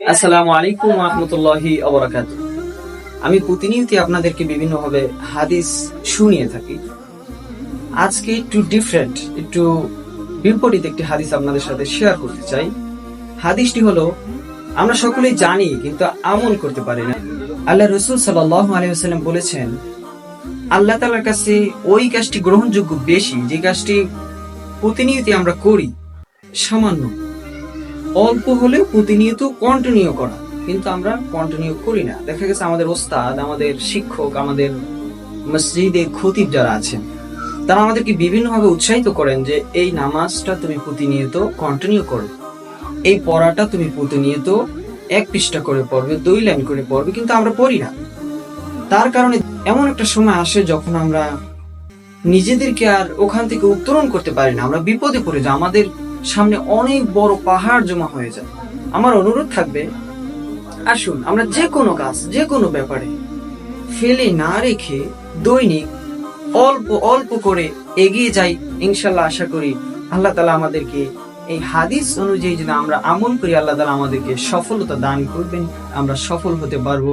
আসসালামু আলাইকুম রহমতুল্লাহি অবরাকাত আমি প্রতিনিয়তই আপনাদেরকে বিভিন্নভাবে হাদিস শুনিয়ে থাকি। আজকে একটু ডিফারেন্ট একটু বিপরীত একটি হাদিস আপনাদের সাথে শেয়ার করতে চাই। হাদিসটি হলো, আমরা সকলেই জানি কিন্তু আমল করতে পারি না। আল্লাহ রসুল সাল্লাহ আলাইসাল্লাম বলেছেন, আল্লাহ তালার কাছে ওই কাজটি গ্রহণযোগ্য বেশি, যে কাজটি প্রতিনিয়ত আমরা করি, সামান্য। অল্প হলেও প্রতিনিয়ত কন্টিনিউ করা। কিন্তু আমরা কন্টিনিউ করি না। দেখা গেছে আমাদের ওস্তাদ, আমাদের শিক্ষক, আমাদের মসজিদে খতিব যারা আছেন, তারা আমাদেরকে বিভিন্নভাবে উৎসাহিত করেন যে এই নামাজটা তুমি প্রতিনিয়ত কন্টিনিউ করো। এই পড়াটা তুমি প্রতিনিয়ত এক পৃষ্ঠা করে পড়বে, দুই লাইন করে পড়বে, কিন্তু আমরা পড়ি না। তার কারণে এমন একটা সময় আসে যখন আমরা নিজেদেরকে আর ওখান থেকে উত্তরণ করতে পারি না। আমরা বিপদে পড়ে যাই। আমাদের সামনে অনেক বড় পাহাড় জমা হয়ে যায় আমার অনুরোধ থাকবে, আসুন, আমরা যে কোনো কাজ, যে কোনো ব্যাপারে ফেলে না রেখে দৈনিক অল্প অল্প করে এগিয়ে যাই, ইনশাল্লাহ আশা করি আল্লাহ তালা আমাদেরকে এই হাদিস অনুযায়ী যদি আমরা আমল করি, আল্লাহ তালা আমাদেরকে সফলতা দান করবেন, আমরা সফল হতে পারব।